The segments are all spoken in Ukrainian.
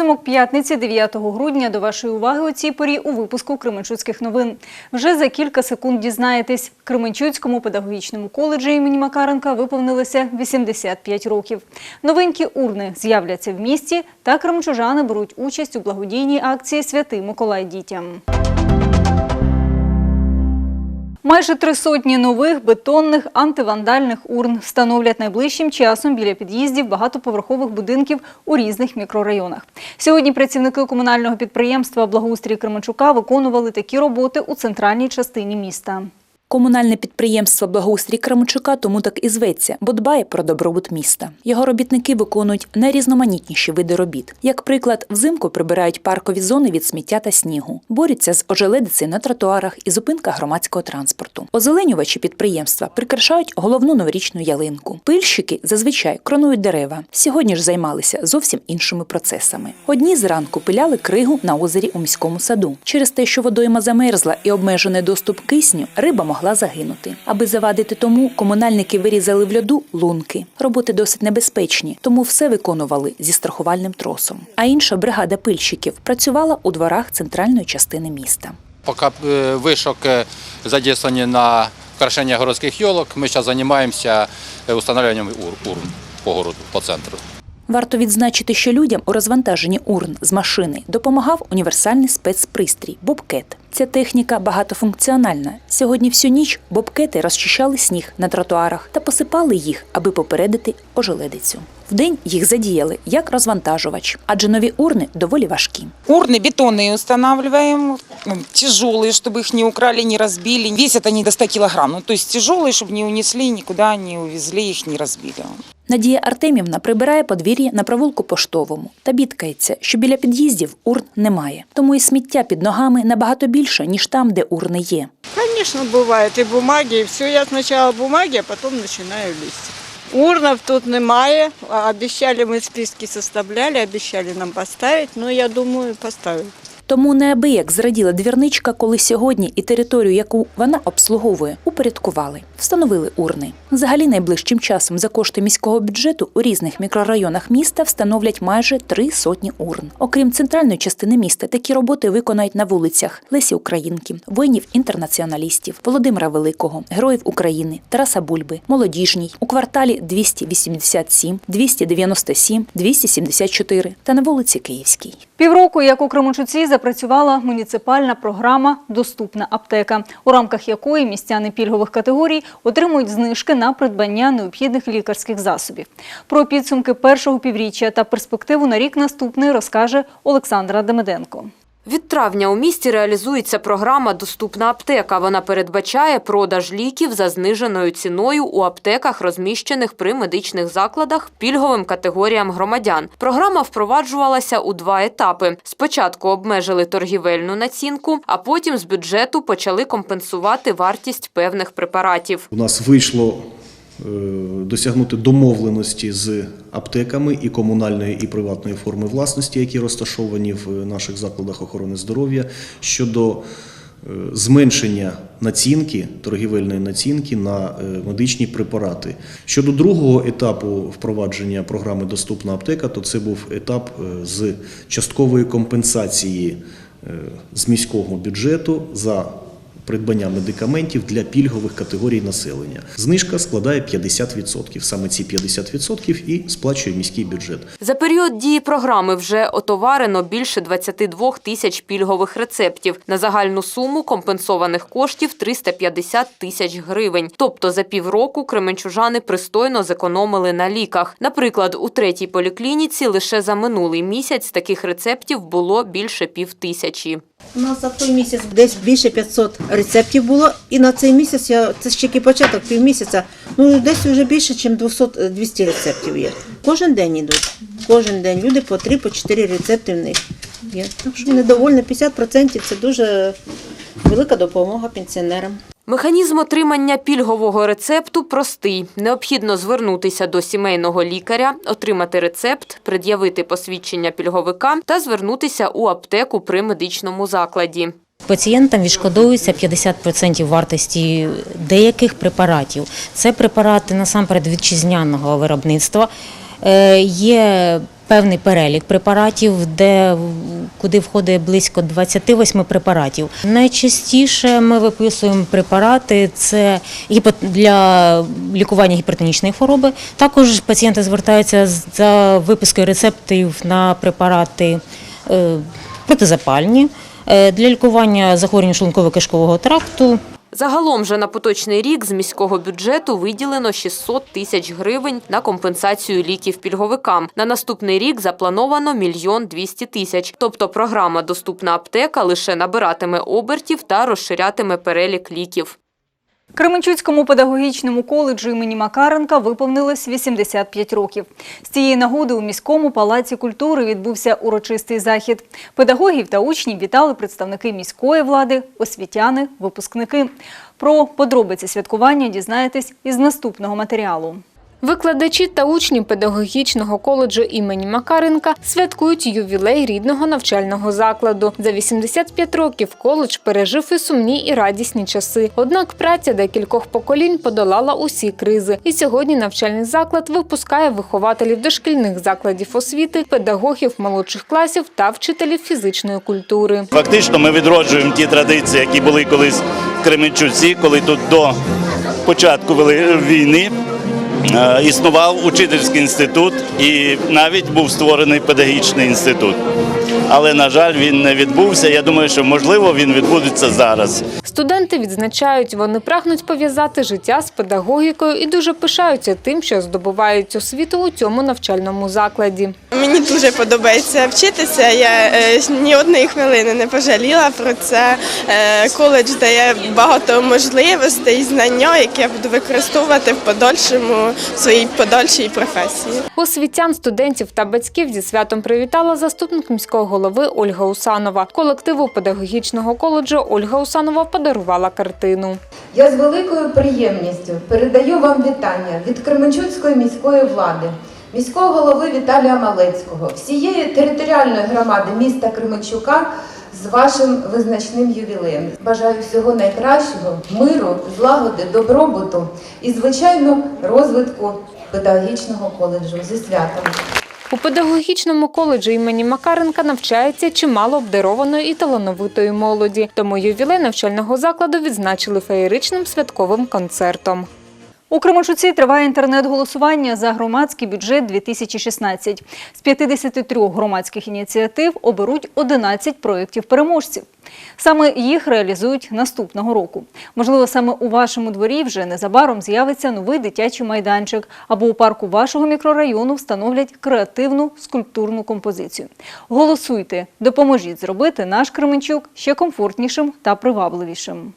підсумок п'ятниці 9 грудня до вашої уваги у цій порі у випуску Кременчуцьких новин. Вже за кілька секунд дізнаєтесь, Кременчуцькому педагогічному коледжі імені Макаренка виповнилося 85 років. Новенькі урни з'являться в місті, та кременчужани беруть участь у благодійній акції Святий Миколай дітям. Майже три сотні нових бетонних антивандальних урн встановлять найближчим часом біля під'їздів багатоповерхових будинків у різних мікрорайонах. Сьогодні працівники комунального підприємства Благоустрій Кременчука виконували такі роботи у центральній частині міста. Комунальне підприємство Благоустрій Кременчука тому так і зветься, бо дбає про добробут міста. Його робітники виконують найрізноманітніші види робіт. Як приклад, взимку прибирають паркові зони від сміття та снігу, борються з ожеледицею на тротуарах і зупинках громадського транспорту. Озеленювачі підприємства прикрашають головну новорічну ялинку. Пильщики зазвичай кронують дерева. Сьогодні ж займалися зовсім іншими процесами. Одні зранку пиляли кригу на озері у міському саду. Через те, що водойма замерзла і обмежений доступ кисню, риба могла загинути. Аби завадити тому, комунальники вирізали в льоду лунки. Роботи досить небезпечні, тому все виконували зі страхувальним тросом. А інша бригада пильщиків працювала у дворах центральної частини міста. Пока э, вышок э, задействованы на украшение городских елок, мы сейчас занимаемся э, устанавливанием ур- урн по городу, по центру. Варто відзначити, що людям у розвантаженні урн з машини допомагав універсальний спецпристрій бобкет. Ця техніка багатофункціональна. Сьогодні всю ніч бобкети розчищали сніг на тротуарах та посипали їх, аби попередити ожеледицю. Вдень їх задіяли як розвантажувач, адже нові урни доволі важкі. Урны бетонные устанавливаем, м, тяжелые, чтобы их не украли, не разбили. Весят они до 100 килограмм, ну, то есть тяжелые, чтобы не унесли, никуда не увезли, их не разбили. Надія Артемівна прибирає подвір'я на провулку поштовому та бідкається, що біля під'їздів урн немає. Тому і сміття під ногами набагато більше, ніж там, де урни є. Конечно, бывает и бумаги, и все. Я сначала бумаги, а потом начинаю листья. Урнов тут немає. А Обещали, мы списки составляли, обещали нам поставить, но я думаю, поставят. Тому неабияк зраділа двірничка, коли сьогодні і територію, яку вона обслуговує, упорядкували, встановили урни. Взагалі, найближчим часом за кошти міського бюджету у різних мікрорайонах міста встановлять майже три сотні урн. Окрім центральної частини міста, такі роботи виконають на вулицях Лесі Українки, воїнів-інтернаціоналістів, Володимира Великого, Героїв України, Тараса Бульби, Молодіжній, у кварталі 287, 297, 274 та на вулиці Київській. Півроку, як у Кременчуці, запрацювала муніципальна програма Доступна аптека, у рамках якої містяни пільгових категорій отримують знижки на придбання необхідних лікарських засобів. Про підсумки першого півріччя та перспективу на рік наступний розкаже Олександра Демиденко. Від травня у місті реалізується програма Доступна аптека. Вона передбачає продаж ліків за зниженою ціною у аптеках, розміщених при медичних закладах пільговим категоріям громадян. Програма впроваджувалася у два етапи. Спочатку обмежили торгівельну націнку, а потім з бюджету почали компенсувати вартість певних препаратів. У нас вийшло досягнути домовленості з аптеками і комунальної і приватної форми власності, які розташовані в наших закладах охорони здоров'я, щодо е, зменшення націнки, торгівельної націнки на е, медичні препарати. Щодо другого етапу впровадження програми Доступна аптека, то це був етап е, з часткової компенсації е, з міського бюджету за придбання медикаментів для пільгових категорій населення. Знижка складає 50%. Саме ці 50% і сплачує міський бюджет. За період дії програми вже отоварено більше 22 тисяч пільгових рецептів на загальну суму компенсованих коштів 350 тисяч гривень. Тобто за півроку кременчужани пристойно зекономили на ліках. Наприклад, у третій поліклініці лише за минулий місяць таких рецептів було більше пів тисячі. У нас за той місяць десь більше 500 рецептів було, і на цей місяць я це ще тільки початок півмісяця. Ну десь вже більше, ніж 200, 200 рецептів є. Кожен день йдуть. Кожен день люди по 3 по 4 рецепти в них є. Так що недовольно 50% це дуже велика допомога пенсіонерам. Механізм отримання пільгового рецепту простий. Необхідно звернутися до сімейного лікаря, отримати рецепт, пред'явити посвідчення пільговика та звернутися у аптеку при медичному закладі. Пацієнтам відшкодовується 50% вартості деяких препаратів. Це препарати насамперед вітчизняного виробництва. Е, Є певний перелік препаратів, де куди входить близько 28 препаратів. Найчастіше ми виписуємо препарати це для лікування гіпертонічної хвороби. Також пацієнти звертаються за випискою рецептів на препарати е, протизапальні е, для лікування захворювань шлунково-кишкового тракту. Загалом же на поточний рік з міського бюджету виділено 600 тисяч гривень на компенсацію ліків пільговикам. На наступний рік заплановано мільйон 200 тисяч. Тобто програма «Доступна аптека» лише набиратиме обертів та розширятиме перелік ліків. Кременчуцькому педагогічному коледжу імені Макаренка виповнилось 85 років. З цієї нагоди у міському палаці культури відбувся урочистий захід. Педагогів та учнів вітали представники міської влади, освітяни, випускники. Про подробиці святкування дізнаєтесь із наступного матеріалу. Викладачі та учні педагогічного коледжу імені Макаренка святкують ювілей рідного навчального закладу. За 85 років коледж пережив і сумні, і радісні часи. Однак праця декількох поколінь подолала усі кризи. І сьогодні навчальний заклад випускає вихователів дошкільних закладів освіти, педагогів молодших класів та вчителів фізичної культури. Фактично ми відроджуємо ті традиції, які були колись в Кременчуці, коли тут до початку війни існував учительський інститут і навіть був створений педагогічний інститут. Але, на жаль, він не відбувся. Я думаю, що можливо він відбудеться зараз. Студенти відзначають, вони прагнуть пов'язати життя з педагогікою і дуже пишаються тим, що здобувають освіту у цьому навчальному закладі. Мені дуже подобається вчитися. Я е, ні одної хвилини не пожаліла про це. Е, коледж дає багато можливостей, знання, які я буду використовувати в подальшому в своїй подальшій професії. Освітян, студентів та батьків зі святом привітала заступник міського голови Ольга Усанова. Колективу педагогічного коледжу Ольга Усанова подарувала картину. Я з великою приємністю передаю вам вітання від Кременчуцької міської влади, міського голови Віталія Малецького, всієї територіальної громади міста Кременчука з вашим визначним ювілеєм. Бажаю всього найкращого, миру, злагоди, добробуту і, звичайно, розвитку педагогічного коледжу зі святом. У педагогічному коледжі імені Макаренка навчається чимало обдарованої і талановитої молоді. Тому ювілей навчального закладу відзначили феєричним святковим концертом. У Кременчуці триває інтернет-голосування за громадський бюджет 2016. З 53 громадських ініціатив оберуть 11 проєктів переможців. Саме їх реалізують наступного року. Можливо, саме у вашому дворі вже незабаром з'явиться новий дитячий майданчик або у парку вашого мікрорайону встановлять креативну скульптурну композицію. Голосуйте, допоможіть зробити наш Кременчук ще комфортнішим та привабливішим.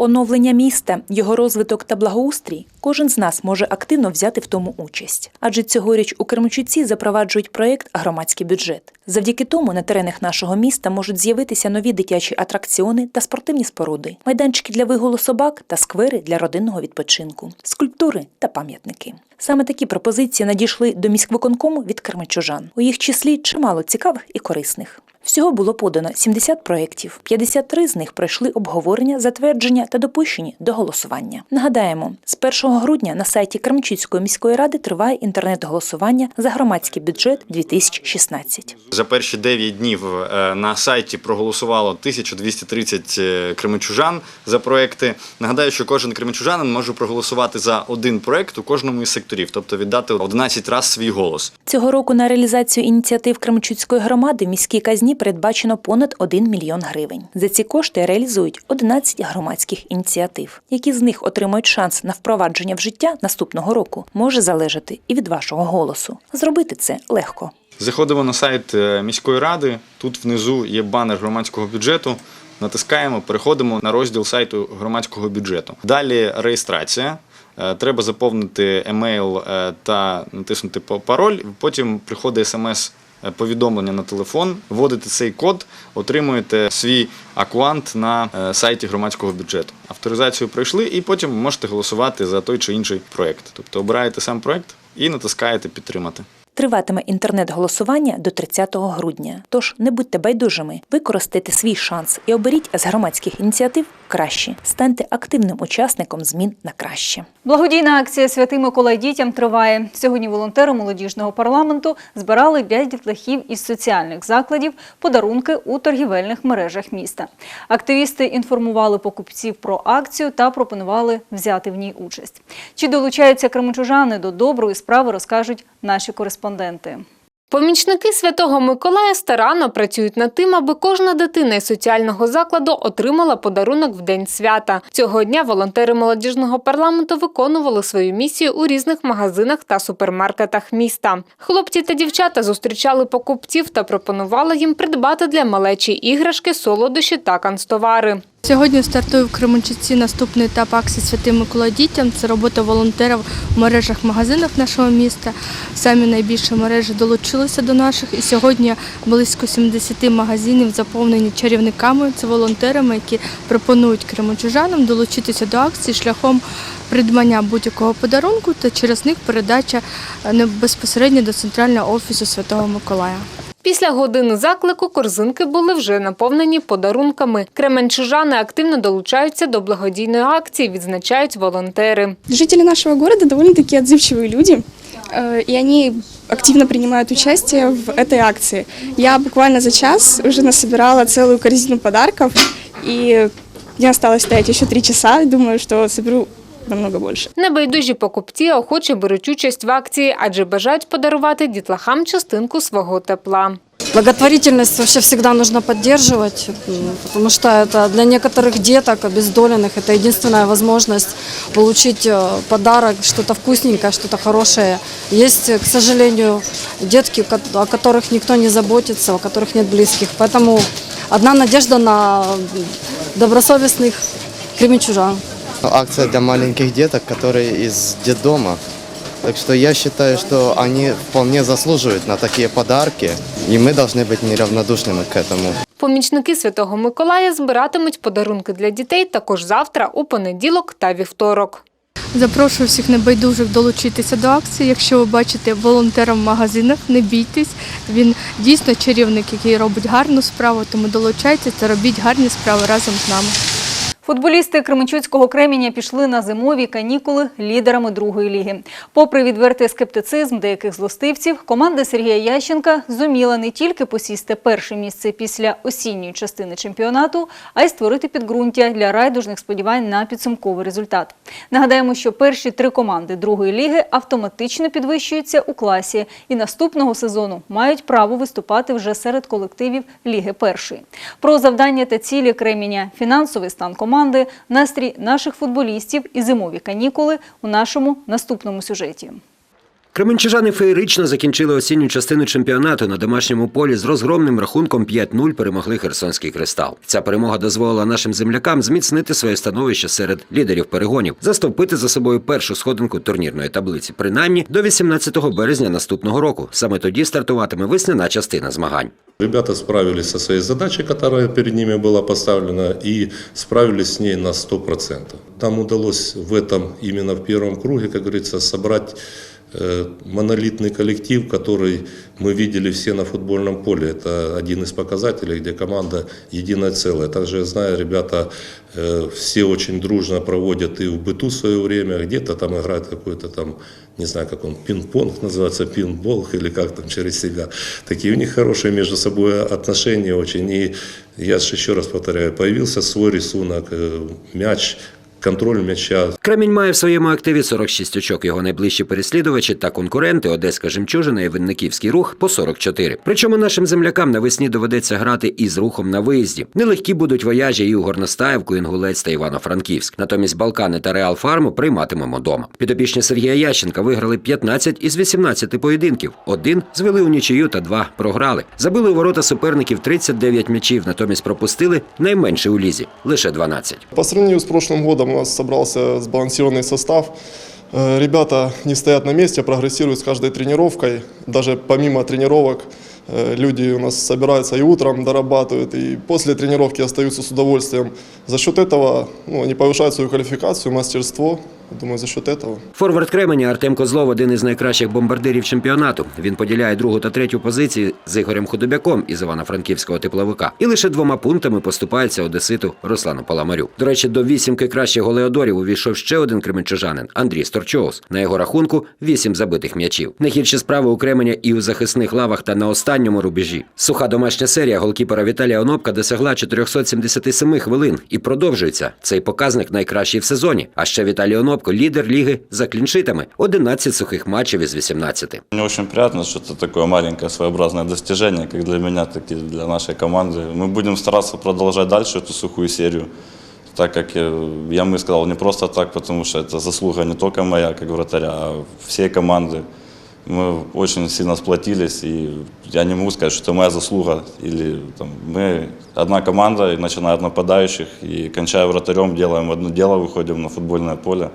Оновлення міста, його розвиток та благоустрій кожен з нас може активно взяти в тому участь. Адже цьогоріч у Кременчуці запроваджують проєкт Громадський бюджет. Завдяки тому на теренах нашого міста можуть з'явитися нові дитячі атракціони та спортивні споруди, майданчики для вигулу собак та сквери для родинного відпочинку, скульптури та пам'ятники. Саме такі пропозиції надійшли до міськвиконкому від кременчужан. У їх числі чимало цікавих і корисних. Всього було подано 70 проєктів, 53 з них пройшли обговорення, затвердження та допущені до голосування. Нагадаємо, з 1 грудня на сайті Кремчуцької міської ради триває інтернет-голосування за громадський бюджет 2016. За перші 9 днів е, на сайті проголосувало 1230 е, кременчужан за проекти. Нагадаю, що кожен кременчужанин може проголосувати за один проект у кожному із секторів, тобто віддати 11 разів свій голос. Цього року на реалізацію ініціатив Кременчуцької громади в міській казні передбачено понад 1 мільйон гривень. За ці кошти реалізують 11 громадських ініціатив. Які з них отримають шанс на впровадження в життя наступного року, може залежати і від вашого голосу. Зробити це легко. Заходимо на сайт е, міської ради. Тут внизу є банер громадського бюджету. Натискаємо, переходимо на розділ сайту громадського бюджету. Далі реєстрація. Е, Треба заповнити емейл е, та натиснути па- пароль. Потім приходить смс повідомлення на телефон. Вводите цей код, отримуєте свій акуант на е, сайті громадського бюджету. Авторизацію пройшли, і потім можете голосувати за той чи інший проект. Тобто обираєте сам проект і натискаєте підтримати. Триватиме інтернет-голосування до 30 грудня. Тож не будьте байдужими, використайте свій шанс і оберіть з громадських ініціатив краще. Станьте активним учасником змін на краще. Благодійна акція Святий Миколай дітям триває. Сьогодні волонтери молодіжного парламенту збирали для дітлахів із соціальних закладів подарунки у торгівельних мережах міста. Активісти інформували покупців про акцію та пропонували взяти в ній участь. Чи долучаються кременчужани до доброї справи, розкажуть наші кореспонденти. Помічники Святого Миколая старанно працюють над тим, аби кожна дитина із соціального закладу отримала подарунок в день свята. Цього дня волонтери молодіжного парламенту виконували свою місію у різних магазинах та супермаркетах міста. Хлопці та дівчата зустрічали покупців та пропонували їм придбати для малечі іграшки, солодощі та канцтовари. Сьогодні стартує в Кременчуці наступний етап акції Святий Микола дітям. Це робота волонтерів в мережах магазинах нашого міста. Самі найбільші мережі долучилися до наших. І сьогодні близько 70 магазинів заповнені чарівниками. Це волонтерами, які пропонують кременчужанам долучитися до акції шляхом придбання будь-якого подарунку та через них передача е, безпосередньо до центрального офісу Святого Миколая. Після години заклику корзинки були вже наповнені подарунками. Кременчужани активно долучаються до благодійної акції, відзначають волонтери. Жители нашего города довольно-таки отзывчивые люди, э, и они активно принимают участие в этой акции. Я буквально за час уже насобирала целую корзину подарков, и мне осталось стоять еще три часа. Думаю, что соберу намного больше. Небайдужі покупці охоче беруть участь в акції, адже бажають подарувати дітлахам частинку свого тепла. Благотворительность вообще всегда нужно поддерживать, м, потому что это для некоторых деток, обездоленных, это единственная возможность получить э, подарок, что-то вкусненькое, что-то хорошее. Есть, э, к сожалению, детки, ко- о которых никто не заботится, у которых нет близких. Поэтому одна надежда на добросовестных кременчужан. Акция для маленьких деток, которые из детдома. Так что я считаю, что они вполне заслуживают на такие подарки, и мы должны быть неравнодушными к этому. Помічники Святого Миколая збиратимуть подарунки для дітей також завтра, у понеділок та вівторок. Запрошую всіх небайдужих долучитися до акції. Якщо ви бачите волонтера в магазинах, не бійтесь. Він дійсно чарівник, який робить гарну справу, тому долучайтеся та робіть гарні справи разом з нами. Футболісти Кременчуцького Креміння пішли на зимові канікули лідерами другої ліги. Попри відвертий скептицизм деяких злостивців, команда Сергія Ященка зуміла не тільки посісти перше місце після осінньої частини чемпіонату, а й створити підґрунтя для райдужних сподівань на підсумковий результат. Нагадаємо, що перші три команди другої ліги автоматично підвищуються у класі і наступного сезону мають право виступати вже серед колективів Ліги першої. Про завдання та цілі Креміня, фінансовий стан команди, настрій наших футболістів і зимові канікули у нашому наступному сюжеті. Кременчужани феєрично закінчили осінню частину чемпіонату на домашньому полі з розгромним рахунком 5-0 перемогли Херсонський кристал. Ця перемога дозволила нашим землякам зміцнити своє становище серед лідерів перегонів, застовпити за собою першу сходинку турнірної таблиці, принаймні до 18 березня наступного року. Саме тоді стартуватиме весняна частина змагань. Ребята справились со своей задачей, которая перед ними была поставлена, и справились с ней на 100%. Там удалось в этом, именно в первом круге, как говорится, собрать э, монолитный коллектив, который мы видели все на футбольном поле. Это один из показателей, где команда единое целое. Также я знаю, ребята э, все очень дружно проводят и в быту свое время, где-то там играют какой-то там, не знаю, как он, пинг-понг называется, пинбол или как там через себя. Такие у них хорошие между собой отношения очень. И я еще раз повторяю, появился свой рисунок, э, мяч, контроль мяча, Кремінь має в своєму активі 46 очок. Його найближчі переслідувачі та конкуренти Одеська жемчужина і Винниківський рух по 44. Причому нашим землякам навесні доведеться грати із рухом на виїзді. Нелегкі будуть вояжі і у Горностаївку, Інгулець та Івано-Франківськ. Натомість Балкани та Реал Фарму прийматимемо дома. Підопічні Сергія Ященка виграли 15 із 18 поєдинків. Один звели у нічию та два програли. Забили у ворота суперників 39 м'ячів, натомість пропустили найменше у лізі лише 12. По сравнению с прошлым годом у нас собрался сбалансированный состав. Э, Ребята не стоят на месте, а прогрессируют с каждой тренировкой. Даже помимо тренировок э, люди у нас собираются и утром дорабатывают, и после тренировки остаются с удовольствием. За счет этого ну, они повышают свою квалификацию, мастерство. Думаю, за счет этого. Форвард Кременя Артем Козлов один із найкращих бомбардирів чемпіонату. Він поділяє другу та третю позиції з Ігорем Худобяком із Івано-Франківського тепловика. І лише двома пунктами поступається одеситу Руслану Паламарю. До речі, до вісімки кращих голеодорів увійшов ще один кременчужанин Андрій Сторчоус. На його рахунку вісім забитих м'ячів. Не гірші справи у Кременя і у захисних лавах та на останньому рубежі. Суха домашня серія голкіпера Віталія Онопка досягла 477 хвилин і продовжується. Цей показник найкращий в сезоні. А ще Віталій Онопко лідер ліги за кліншитами. 11 сухих матчів із 18. Мне очень приятно, что это такое маленькое своеобразное достижение, как для меня, так и для нашей команды. Мы будем стараться продолжать дальше эту сухую серию, так как э, я мы сказал, не просто так, потому что это заслуга не только моя, как вратаря, а всей команды. Мы очень сильно сплотились, и я не могу сказать, что это моя заслуга. Или там, мы одна команда, и начиная от нападающих, и кончая вратарем, делаем одно дело, выходим на футбольное поле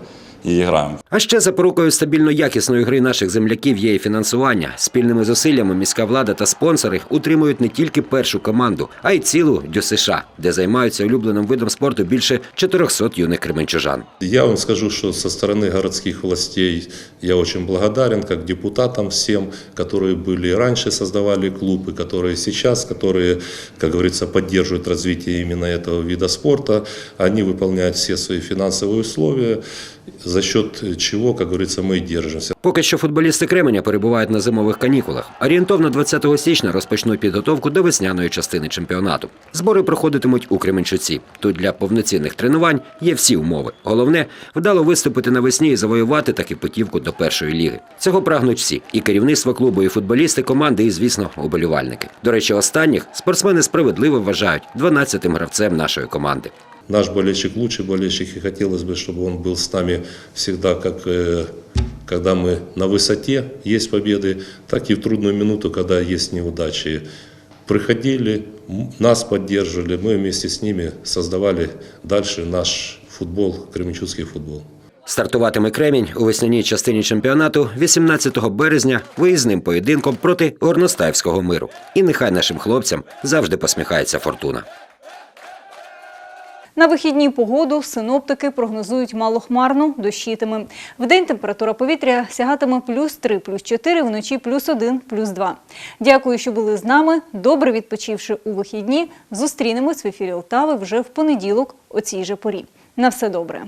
и играем. А ще запорукою стабільно якісної гри наших земляків є і фінансування. Спільними зусиллями міська влада та спонсори утримують не тільки першу команду, а й цілу ДЮСШ, де займаються улюбленим видом спорту більше 400 юних кременчужан. Я вам скажу, что со стороны городских властей я очень благодарен, как депутатам всем, которые были и раньше, создавали клуб, и которые сейчас, которые, как говорится, поддерживают развитие именно этого вида спорта. Они выполняют все свои финансовые условия, за счет чего, как говорится, мы и держимся. Поки що футболісти Кременя перебувають на зимових канікулах. Орієнтовно 20 січня розпочнуть підготовку до весняної частини чемпіонату. Збори проходитимуть у Кременчуці. Тут для повноцінних тренувань є всі умови. Головне вдало виступити навесні і завоювати таки путівку до першої ліги. Цього прагнуть всі: і керівництво клубу, і футболісти команди, і звісно, уболівальники. До речі, останніх спортсмени справедливо вважають 12-тим гравцем нашої команди Наш болельщик лучший болельщик, и хотелось бы, чтобы он был с нами всегда, как э, когда мы на высоте, есть победы, так и в трудную минуту, когда есть неудачи. Приходили, м, нас поддерживали, мы вместе с ними создавали дальше наш футбол, кременчугский футбол. Стартуватиме Кремінь у весняній частині чемпіонату 18 березня виїзним поєдинком проти Горностаївського миру. І нехай нашим хлопцям завжди посміхається фортуна. На вихідні погоду синоптики прогнозують малохмарну, дощитиме. Вдень температура повітря сягатиме плюс 3, плюс 4, вночі плюс 1, плюс 2. Дякую, що були з нами. Добре відпочивши у вихідні, зустрінемось в ефірі Лтави вже в понеділок о цій же порі. На все добре.